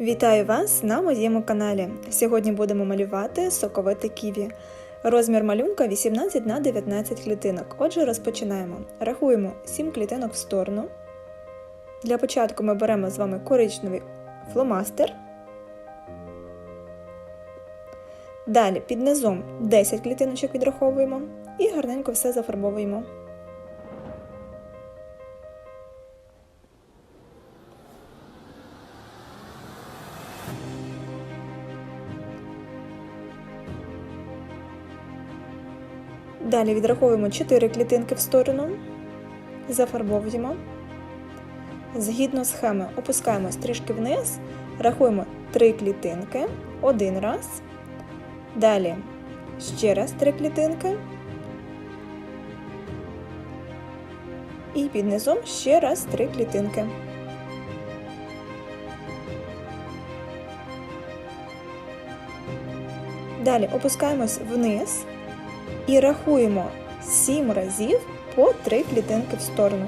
Вітаю вас на моєму каналі. Сьогодні будемо малювати соковите ківі. Розмір малюнка 18 на 19 клітинок. Отже, розпочинаємо. Рахуємо 7 клітинок в сторону. Для початку ми беремо з вами коричневий фломастер. Далі під низом 10 клітиночок відраховуємо і гарненько все зафарбовуємо. Далі відраховуємо 4 клітинки в сторону, зафарбовуємо. Згідно схеми опускаємось трішки вниз, рахуємо 3 клітинки один раз. Далі ще раз 3 клітинки. І під низом ще раз 3 клітинки. Далі опускаємось вниз і рахуємо 7 разів по 3 клітинки в сторону.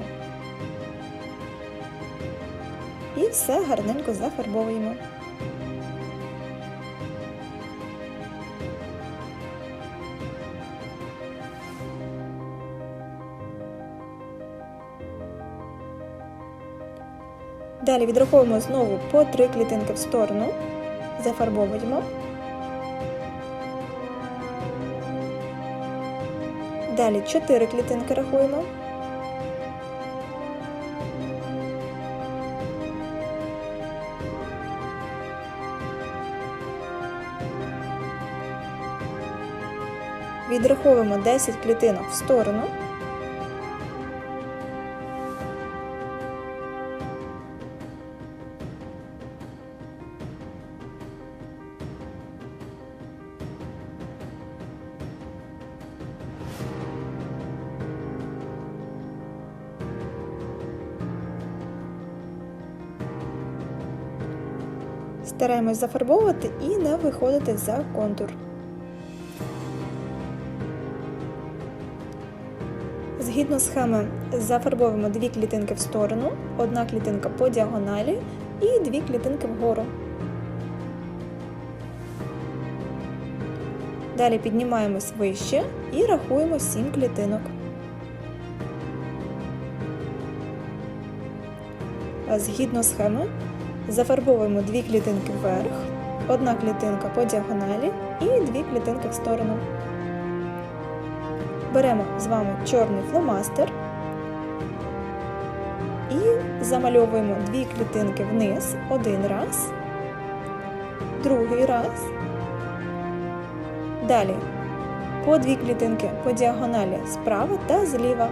І все гарненько зафарбовуємо. Далі відраховуємо знову по 3 клітинки в сторону, зафарбовуємо. Далі 4 клітинки рахуємо. Відраховуємо 10 клітинок в сторону. Стараємось зафарбовувати і не виходити за контур. Згідно схеми зафарбовуємо дві клітинки в сторону, одна клітинка по діагоналі і дві клітинки вгору. Далі піднімаємось вище і рахуємо 7 клітинок. Згідно схеми Зафарбовуємо дві клітинки вверх, одна клітинка по діагоналі і дві клітинки в сторону. Беремо з вами чорний фломастер і замальовуємо дві клітинки вниз один раз, другий раз. Далі по дві клітинки по діагоналі справа та зліва.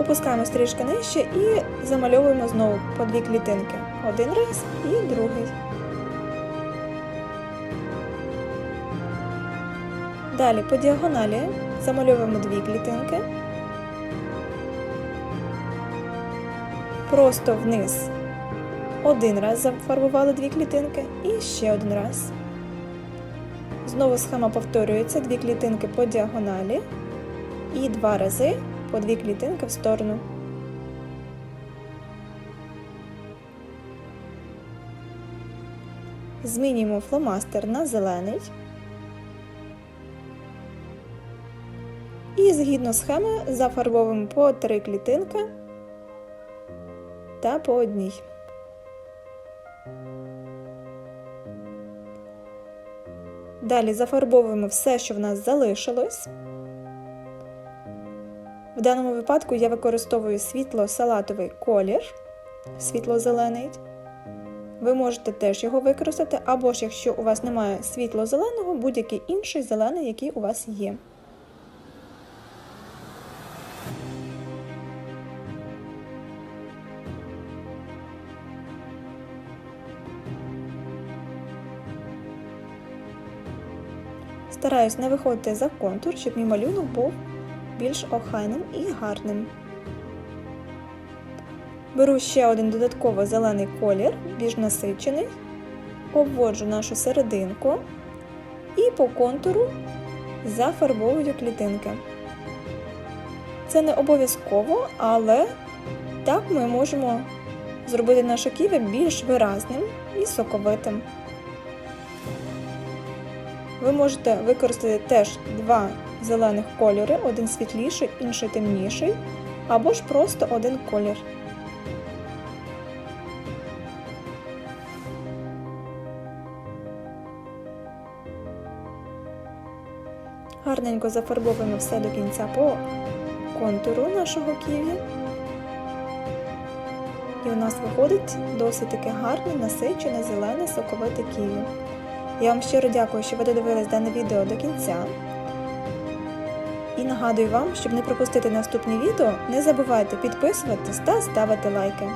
Опускаємось трішки нижче і замальовуємо знову по дві клітинки. Один раз і другий. Далі по діагоналі замальовуємо дві клітинки. Просто вниз один раз зафарбували дві клітинки і ще один раз. Знову схема повторюється, дві клітинки по діагоналі і два рази по дві клітинки в сторону. Змінюємо фломастер на зелений. І згідно схеми зафарбовуємо по три клітинки та по одній. Далі зафарбовуємо все, що в нас залишилось. В даному випадку я використовую світло-салатовий колір, світло-зелений. Ви можете теж його використати, або ж якщо у вас немає світло-зеленого, будь-який інший зелений, який у вас є. Стараюсь не виходити за контур, щоб мій малюнок був більш охайним і гарним. Беру ще один додатково зелений колір, більш насичений, обводжу нашу серединку і по контуру зафарбовую клітинки. Це не обов'язково, але так ми можемо зробити наше ківі більш виразним і соковитим. Ви можете використати теж два зелених кольори, один світліший, інший темніший, або ж просто один колір. Гарненько зафарбовуємо все до кінця по контуру нашого ківі. І у нас виходить досить таке гарне, насичене, зелене, соковите ківі. Я вам щиро дякую, що ви додивились дане відео до кінця. І нагадую вам, щоб не пропустити наступні відео, не забувайте підписуватись та ставити лайки.